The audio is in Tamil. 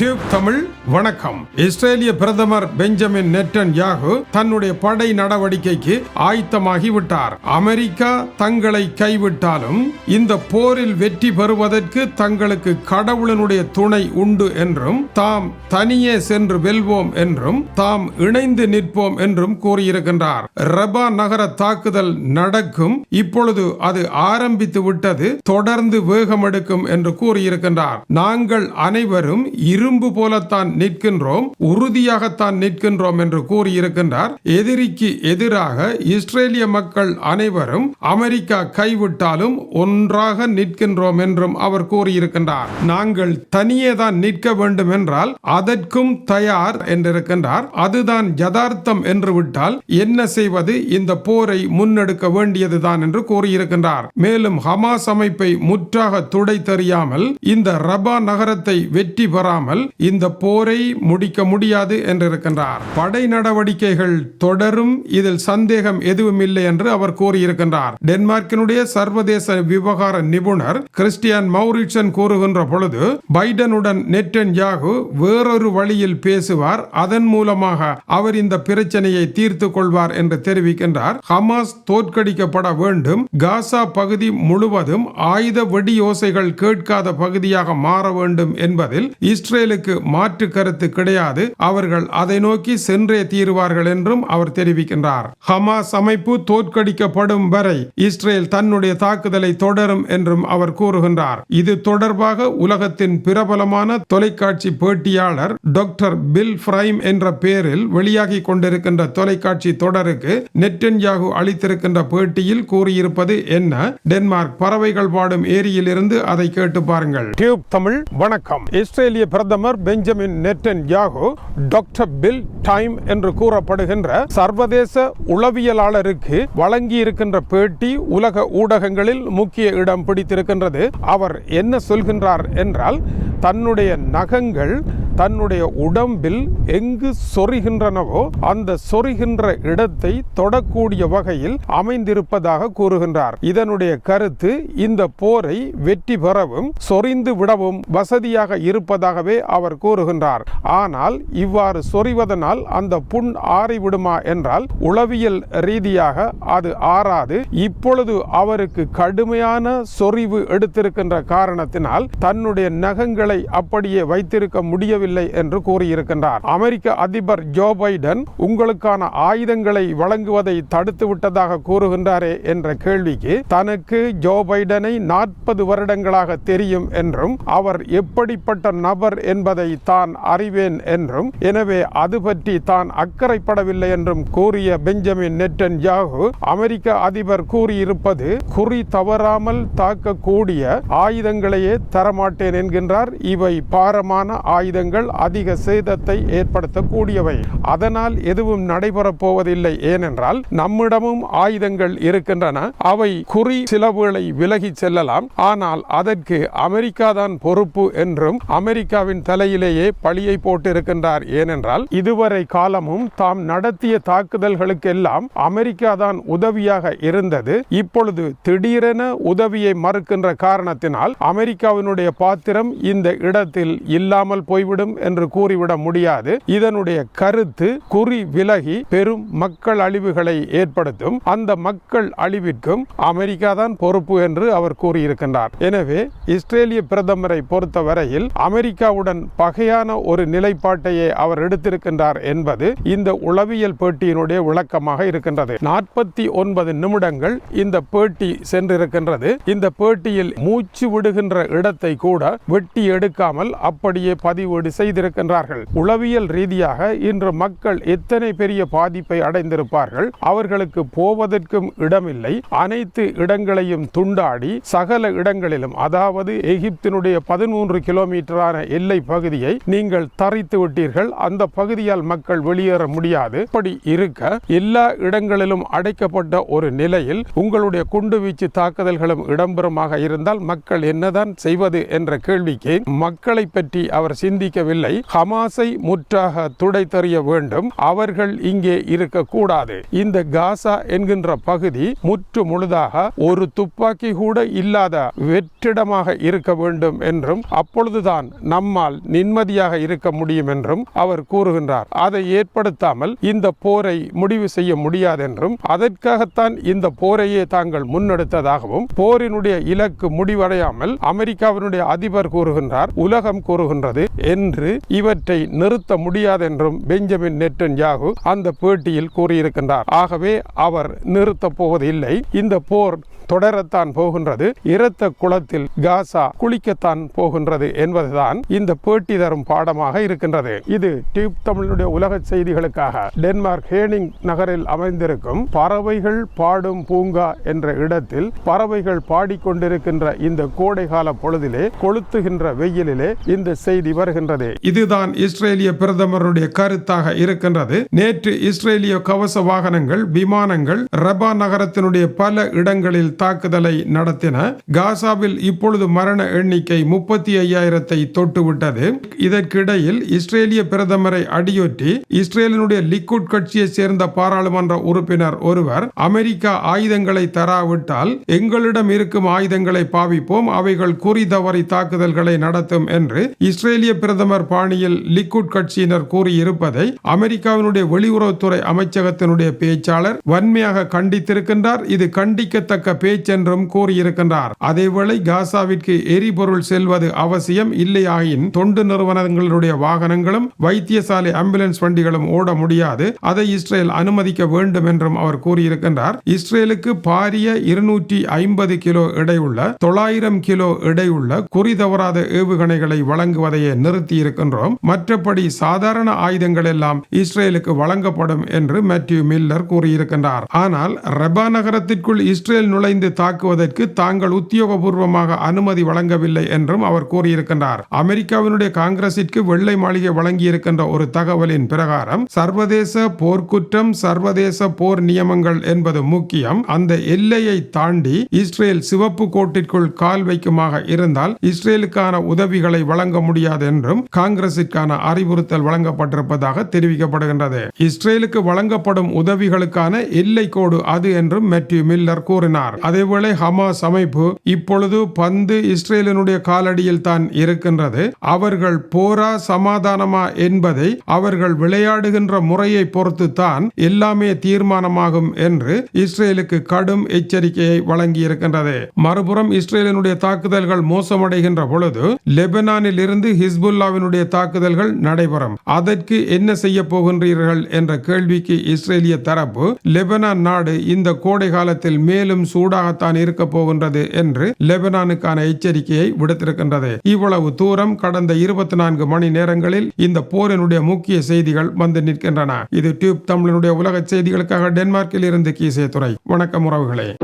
டியூப் தமிழ் வணக்கம். இஸ்ரேலிய பிரதமர் பெஞ்சமின் நெட்டன் யாகு தன்னுடைய படை நடவடிக்கைக்கு ஆயத்தமாகி விட்டார். அமெரிக்கா தங்களை கைவிட்டாலும் இந்த போரில் வெற்றி பெறுவதற்கு தங்களுக்கு கடவுளனுடைய துணை உண்டு என்றும் தாம் தனியே சென்று வெல்வோம் என்றும் தாம் இணைந்து நிற்போம் என்றும் கூறியிருக்கின்றார். ரபா நகர தாக்குதல் நடக்கும். இப்பொழுது அது ஆரம்பித்து விட்டது தொடர்ந்து வேகமெடுக்கும் என்று கூறியிருக்கின்றார். நாங்கள் அனைவரும் இரு இரும்பு போலத்தான் நிற்கின்றோம் உறுதியாகத்தான் நிற்கின்றோம் என்று கூறியிருக்கின்றார். எதிரிக்கு எதிராக இஸ்ரேலிய மக்கள் அனைவரும் அமெரிக்கா கைவிட்டாலும் ஒன்றாக நிற்கின்றோம் என்றும் அவர் கூறியிருக்கின்றார். நாங்கள் தனியே தான் நிற்க வேண்டும் என்றால் அதற்கும் தயார் என்றிருக்கின்றார். அதுதான் யதார்த்தம் என்று விட்டால் என்ன செய்வது? இந்த போரை முன்னெடுக்க வேண்டியதுதான் என்று கூறியிருக்கின்றார். மேலும் ஹமாஸ் அமைப்பை முற்றாக துடை தெரியாமல் இந்த ரபா நகரத்தை வெற்றி பெறாமல் இந்த போரை முடிக்க முடியாது என்றிருக்கின்றார். படை நடவடிக்கைகள் தொடரும் இதில் சந்தேகம் எதுவும் இல்லை என்று அவர் கூறியிருக்கின்றார். டென்மார்க்கினுடைய சர்வதேச விவகார நிபுணர் கிறிஸ்டியன் மௌரிட்சன் கூறுகின்ற பொழுது பைடனுடன் நெட்டன் யாகு வேறொரு வழியில் பேசுவார். அதன் மூலமாக அவர் இந்த பிரச்சனையை தீர்த்து கொள்வார் என்று தெரிவிக்கின்றார். ஹமாஸ் தோற்கடிக்கப்பட வேண்டும். காசா பகுதி முழுவதும் ஆயுத வெடியோசைகள் கேட்காத பகுதியாக மாற வேண்டும் என்பதில் இஸ்ரேல் இஸ்ரேலுக்கு மாற்று கருத்து கிடையாது. அவர்கள் அதை நோக்கி சென்றே தீருவார்கள் என்றும் அவர் தெரிவிக்கின்றார். ஹமாஸ் அமைப்பு தோற்கடிக்கப்படும் வரை இஸ்ரேல் தன்னுடைய தாக்குதலை தொடரும் என்றும் அவர் கூறுகின்றார். இது தொடர்பாக உலகத்தின் பிரபலமான தொலைக்காட்சி பேட்டியாளர் டாக்டர் பில் பிரைம் என்ற பெயரில் வெளியாகி கொண்டிருக்கின்ற தொலைக்காட்சி தொடருக்கு நெட்டன்யாகு அளித்திருக்கின்ற பேட்டியில் கூறியிருப்பது என்ன? டென்மார்க் பறவைகள் பாடும் ஏரியில் இருந்து அதை கேட்டு பாருங்கள். டியூப் தமிழ் வணக்கம். இஸ்ரேலிய பிரதமர் Benjamin Netanyahu doctor bill time என்று கூறப்படுகின்ற சர்வதேச உளவியலாளருக்கு வழங்கி இருக்கின்ற பேட்டி உலக ஊடகங்களில் முக்கிய இடம் பிடித்திருக்கின்றது. அவர் என்ன சொல்கின்றார் என்றால் தன்னுடைய நகங்கள் தன்னுடைய உடம்பில் எங்கு சொறிகின்றனவோ அந்த சொறிகின்ற இடத்தை தொடக்கூடிய வகையில் அமைந்திருப்பதாக கூறுகின்றார். இதனுடைய கருத்து இந்த போரை வெற்றி பெறவும் சொறிந்து விடவும் வசதியாக இருப்பதாகவே அவர் கூறுகின்றார். ஆனால் இவ்வாறு சொறிவதனால் அந்த புண் ஆறிவிடுமா என்றால் உளவியல் ரீதியாக அது ஆறாது. இப்பொழுது அவருக்கு கடுமையான சொறிவு எடுத்திருக்கின்ற காரணத்தினால் தன்னுடைய நகங்களை அப்படியே வைத்திருக்க முடியவில்லை. என்று கூறியிருக்கின்றார். அமெரிக்க அதிபர் ஜோ பைடன் உங்களுக்கான ஆயுதங்களை வழங்குவதை தடுத்து விட்டதாக கூறுகின்றாரே என்ற கேள்விக்கு தனக்கு ஜோ பைடனை நாற்பது வருடங்களாக தெரியும் என்றும் அவர் எப்படிப்பட்ட நபர் என்பதை தான் அறிவேன் என்றும் எனவே அது பற்றி தான் அக்கறைப்படவில்லை என்றும் கூறிய பெஞ்சமின் நெட்டன் யாகு அமெரிக்க அதிபர் கூறியிருப்பது குறி தவறாமல் தாக்கக்கூடிய ஆயுதங்களையே தரமாட்டேன் என்கின்றார். இவை பாரமான ஆயுதங்கள் அதிக சேதத்தை ஏற்படுத்தக்கூடியவை. அதனால் எதுவும் நடைபெறப் போவதில்லை. ஏனென்றால் நம்மிடமும் ஆயுதங்கள் இருக்கின்றன. அவை குறி சிலவுகளை விலகி செல்லலாம். ஆனால் அதற்கு அமெரிக்கா தான் பொறுப்பு என்றும் அமெரிக்காவின் தலையிலேயே பழியை போட்டிருக்கின்றார். ஏனென்றால் இதுவரை காலமும் தாம் நடத்திய தாக்குதல்களுக்கெல்லாம் அமெரிக்கா தான் உதவியாக இருந்தது. இப்பொழுது திடீரென உதவியை மறுக்கின்ற காரணத்தினால் அமெரிக்காவினுடைய பாத்திரம் இந்த இடத்தில் இல்லாமல் போய்விடும். என்று கூறிவிட முடியாது. இதனுடைய கருத்து குறி விலகி பெரும் மக்கள் அழிவுகளை ஏற்படுத்தும். அந்த மக்கள் அழிவிற்கும் அமெரிக்கா தான் பொறுப்பு என்று அவர் கூறியிருக்கின்றார். எனவே இஸ்ரேலிய பிரதமரை பொறுத்தவரையில் அமெரிக்காவுடன் பகையான ஒரு நிலைப்பாட்டையே அவர் எடுத்திருக்கின்றார் என்பது இந்த உளவியல் பேட்டியினுடைய விளக்கமாக இருக்கின்றது. நாற்பத்தி ஒன்பது நிமிடங்கள் இந்த பேட்டி சென்றிருக்கின்றது. இந்த பேட்டியில் மூச்சு விடுகின்ற இடத்தை கூட வெட்டி எடுக்காமல் அப்படியே பதிவேடு செய்திருக்கின்றார்கள். உளவியல் ரீதியாக இன்று மக்கள் எத்தனை பெரிய பாதிப்பை அடைந்திருப்பார்கள் அவர்களுக்கு போவதற்கும் இடமில்லை. அனைத்து இடங்களையும் துண்டாடி சகல இடங்களிலும் அதாவது எகிப்தினுடைய பதிமூன்று கிலோமீட்டரான எல்லை பகுதியை நீங்கள் தரித்து விட்டீர்கள். அந்த பகுதியால் மக்கள் வெளியேற முடியாது. இப்படி இருக்க எல்லா இடங்களிலும் அடைக்கப்பட்ட ஒரு நிலையில் உங்களுடைய குண்டுவீச்சு தாக்குதல்களும் இடம்பெறுமாக இருந்தால் மக்கள் என்னதான் செய்வது என்ற கேள்விக்கு மக்களை பற்றி அவர் சிந்திக்க அனுமதிக்கவில்லை ஹமாஸை முற்றாக துடைத்தறிய வேண்டும். அவர்கள் இங்கே இருக்கக்கூடாது. இந்த காசா என்கின்ற பகுதி முற்று முழுதாக ஒரு துப்பாக்கி கூட இல்லாத வெற்றிடமாக இருக்க வேண்டும் என்றும் அப்பொழுதுதான் நம்மால் நிம்மதியாக இருக்க முடியும் என்றும் அவர் கூறுகின்றார். அதை ஏற்படுத்தாமல் இந்த போரை முடிவு செய்ய முடியாது என்றும் அதற்காகத்தான் இந்த போரையே தாங்கள் முன்னெடுத்ததாகவும் போரினுடைய இலக்கு முடிவடையாமல் அமெரிக்காவினுடைய அதிபர் கூறுகின்றார். உலகம் கூறுகின்றது என்று இவற்றை நிறுத்த முடியாது என்றும் பெஞ்சமின் நெட்டன் யாகு அந்த பேட்டியில் கூறியிருக்கின்றார். ஆகவே அவர் நிறுத்தப் போவதில்லை. இந்த போர் தொடரத்தான் போகின்றது. இரத்த குளத்தில் காசா குளிக்கத்தான் போகின்றது என்பதுதான் இந்த பேட்டி தரும் பாடமாக இருக்கின்றது. இது டியூப் தமிழுடைய உலக செய்திகளுக்காக. டென்மார்க் ஹேனிங் நகரில் அமைந்திருக்கும் பறவைகள் பாடும் பூங்கா என்ற இடத்தில் பறவைகள் பாடிக்கொண்டிருக்கின்ற இந்த கோடைகால பொழுதிலே கொளுத்துகின்ற வெயிலிலே இந்த செய்தி வருகின்றது. இதுதான் இஸ்ரேலிய பிரதமருடைய கருத்தாக இருக்கின்றது. நேற்று இஸ்ரேலிய கவச வாகனங்கள் விமானங்கள் ரபா நகரத்தினுடைய பல இடங்களில் தாக்குதலை நடத்தின காசாவில் இப்பொழுது மரண எண்ணிக்கை முப்பத்தி ஐயாயிரத்தை தொட்டுவிட்டது. இதற்கிடையில் இஸ்ரேலிய பிரதமரை அடியொற்றி இஸ்ரேலினுடைய லிக்குட் கட்சியை சேர்ந்த பாராளுமன்ற உறுப்பினர் ஒருவர் அமெரிக்கா ஆயுதங்களை தராவிட்டால் எங்களிடம் இருக்கும் ஆயுதங்களை பாவிப்போம் அவைகள் குறி தவறி தாக்குதல்களை நடத்தும் என்று இஸ்ரேலிய பிரதமர் பாணியில் லிக்குட் கட்சியினர் கூறியிருப்பதை அமெரிக்காவினுடைய வெளியுறவுத்துறை அமைச்சகத்தினுடைய பேச்சாளர் வன்மையாக கண்டித்திருக்கின்றார். இது கண்டிக்கத்தக்க பேச்சென்றும் கூறியிருக்கின்றார். அதேவேளை காசாவிற்கு எரிபொருள் செல்வது அவசியம் இல்லையாயின் தொண்டு நிறுவனங்களுடைய வாகனங்களும் வைத்தியசாலை ஆம்புலன்ஸ் வண்டிகளும் ஓட முடியாது. அதை இஸ்ரேல் அனுமதிக்க வேண்டும் என்றும் அவர் கூறியிருக்கின்றார். இஸ்ரேலுக்கு பாரிய இருநூற்றி ஐம்பது கிலோ எடையுள்ள தொள்ளாயிரம் கிலோ எடையுள்ள குறிதவறாத ஏவுகணைகளை வழங்குவதையே நிறுத்தி இருக்கின்றோம் மற்றபடி சாதாரண ஆயுதங்கள் எல்லாம் இஸ்ரேலுக்கு வழங்கப்படும் என்று மேத்யூ மில்லர் கூறியிருக்கின்றார். ஆனால் ரபா நகரத்திற்குள் இஸ்ரேல் நுழைந்த தாக்குவதற்கு தாங்கள் உத்தியோகபூர்வமாக அனுமதி வழங்கவில்லை என்றும் அவர் கூறியிருக்கின்றார். அமெரிக்காவினுடைய காங்கிரசிற்கு வெள்ளை மாளிகை வழங்கியிருக்கின்ற ஒரு தகவலின் பிரகாரம் சர்வதேச போர்க்குற்றம் சர்வதேச போர் நியமங்கள் என்பது முக்கியம். அந்த எல்லையை தாண்டி இஸ்ரேல் சிவப்பு கோட்டிற்குள் கால் வைக்குமாக இருந்தால் இஸ்ரேலுக்கான உதவிகளை வழங்க முடியாது என்றும் காங்கிரசிற்கான அறிவுறுத்தல் வழங்கப்பட்டிருப்பதாக தெரிவிக்கப்படுகின்றது. இஸ்ரேலுக்கு வழங்கப்படும் உதவிகளுக்கான எல்லை கோடு அது என்றும் மெட்யூ மில்லர் கூறினார். அதேவேளை ஹமாஸ் அமைப்பு இப்பொழுது பந்து இஸ்ரேலினுடைய காலடியில் தான் இருக்கின்றது. அவர்கள் போரா சமாதானமா என்பதை அவர்கள் விளையாடுகின்ற முறையை பொறுத்து தான் எல்லாமே தீர்மானமாகும் என்று இஸ்ரேலுக்கு கடும் எச்சரிக்கையை வழங்கி இருக்கின்றது மறுபுறம் இஸ்ரேலினுடைய தாக்குதல்கள் மோசமடைகின்ற பொழுது லெபனானில் இருந்து ஹிஸ்புல்லாவினுடைய தாக்குதல்கள் நடைபெறும். அதற்கு என்ன செய்ய போகின்றீர்கள் என்ற கேள்விக்கு இஸ்ரேலிய தரப்பு லெபனான் நாடு இந்த கோடை காலத்தில் மேலும் சூடாகத்தான் இருக்க போகின்றது என்று லெபனானுக்கான எச்சரிக்கையை விடுத்திருக்கின்றது. இவ்வளவு தூரம் கடந்த இருபத்தி நான்கு மணி நேரங்களில் இந்த போரினுடைய முக்கிய செய்திகள் வந்து நிற்கின்றன. இது டியூப் தமிழனுடைய உலக செய்திகளுக்காக டென்மார்க்கில் இருந்து கீசே துறை வணக்கம் உறவுகளே.